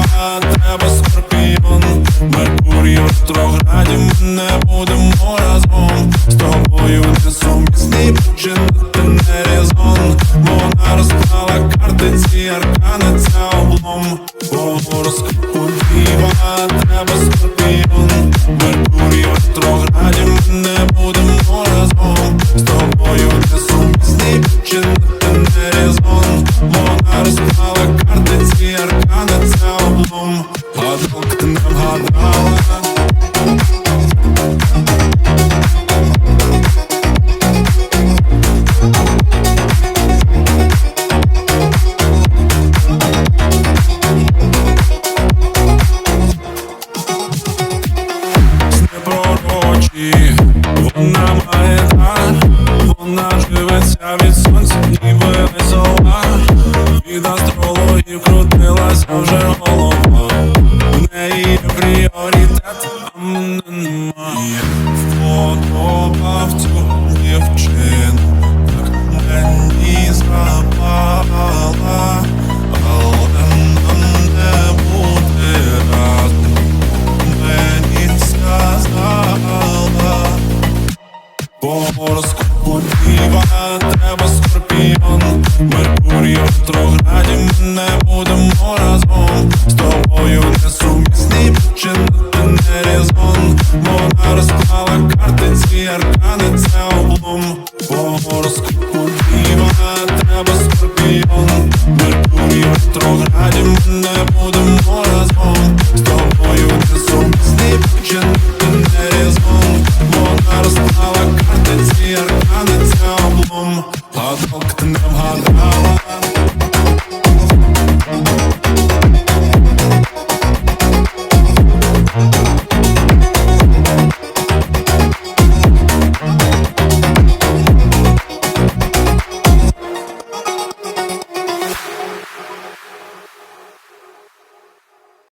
слова, тебе скорпіон, Меркурій в ретрограді ми не будемо разом, з тобою не сумісний ти не резон, вона розклала карти, ці аркани ця облом, Гороскоп у діва, тебе скорпіон, Меркурій в ретрограді ми не будемо разом, з тобою не сумісний ти не резон, вона розклала карти, ці аркани ця облом Гадалка вгадала непророчі Вона має дар, вона живеться від сонця, ніби весела Від астрологів крутилася вже гороскопу діва треба скорпіон. Меркурій в ретрограді ми не будемо разом. З тобою несумісні починати не резон. Вона розклала карти, ці аркани, це облом. По гороскопу діва треба скорпіон. Меркурій в ретрограді зірка на цьому